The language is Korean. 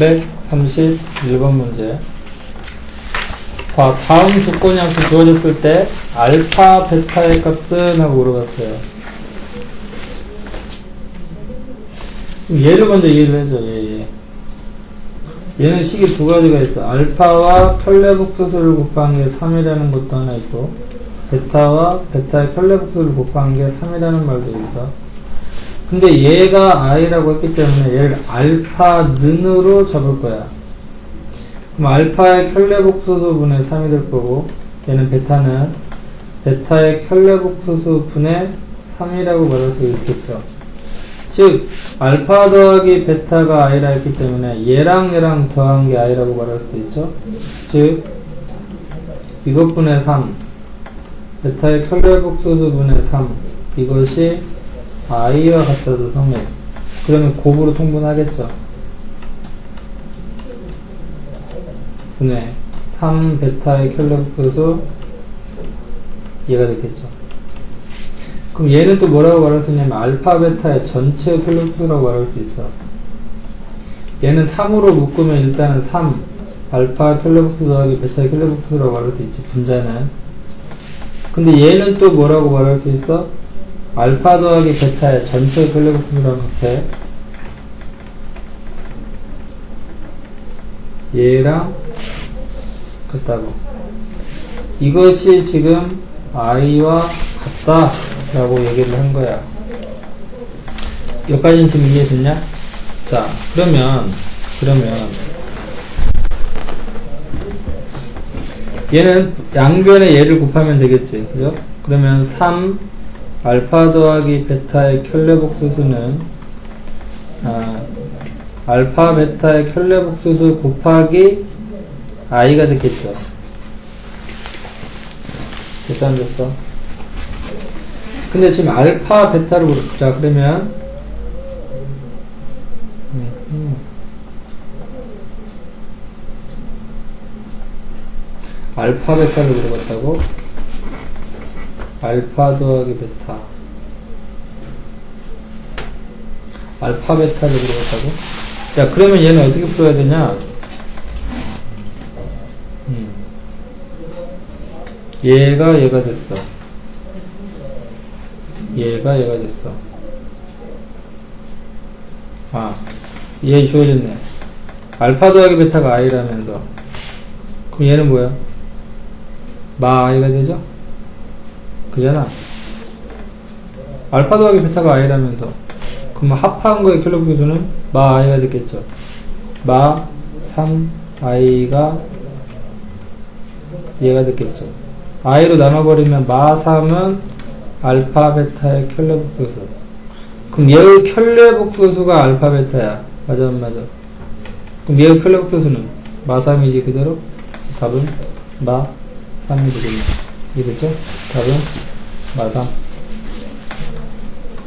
131번 문제. 자, 다음 조건이 함께 주어졌을 때 알파, 베타의 값은 하고 물어봤어요. 얘를 먼저 이해를 해줘. 얘, 얘. 얘는 식이 두 가지가 있어. 알파와 켤레복소수를 곱한 게 3이라는 것도 하나 있고 베타와 베타의 켤레복소수를 곱한 게 3이라는 말도 있어. 근데 얘가 i라고 했기 때문에 얘를 알파 는으로 잡을 거야. 그럼 알파의 켤레복소수 분의 3이 될 거고 얘는 베타는 베타의 켤레복소수 분의 3이라고 말할 수 있겠죠. 즉 알파 더하기 베타가 i라 했기 때문에 얘랑 얘랑 더한 게 i라고 말할 수도 있죠. 즉 이것분의 3 베타의 켤레복소수 분의 3 이것이 i와 같아서 성립 그러면 곱으로 통분하겠죠. 분의 3 베타의 켤레복소수 얘가 되겠죠. 그럼 얘는 또 뭐라고 말할 수 있냐면 알파 베타의 전체 켤레복소수라고 말할 수 있어. 얘는 3으로 묶으면 일단은 3 알파 켤레복소 더하기 베타 켤레복소라고 말할 수 있지 분자는 근데 얘는 또 뭐라고 말할 수 있어? 알파 더하기 베타의 전체 켤레복소랑 같아 얘랑 같다고 이것이 지금 i와 같다 라고 얘기를 한 거야 여기까지는 지금 이해됐냐? 자 그러면 그러면 얘는 양변에 얘를 곱하면 되겠지 그죠? 그러면 3 알파 더하기 베타의 켤레복소수는 아, 알파 베타의 켤레복소수 곱하기 i가 되겠죠 됐어 안 됐어? 근데 지금 알파 베타를 자 그러면 음, 알파 베타를 물어봤다고? 알파 더하기 베타 알파 베타를 물어봤다고? 자 그러면 얘는 어떻게 풀어야 되냐? 음. 얘가 얘가 됐어 얘가 얘가 됐어 아, 얘 주어졌네. 알파 더하기 베타가 i라면서. 그럼 얘는 뭐야? 마 i가 되죠? 그잖아. 알파 더하기 베타가 i라면서. 그럼 합한 거의 킬로그램수는 마 i가 됐겠죠? 마 3 i가 얘가 됐겠죠? i로 나눠버리면 마 3은 알파 베타의 킬로그램수. 그럼 얘의 켤레복 소수가 알파 베타야. 맞아, 안 맞아? 그럼 얘의 켤레복 소수는 마 3이지, 그대로? 답은 마 3이 되겠네. 이해됐죠? 답은 마3.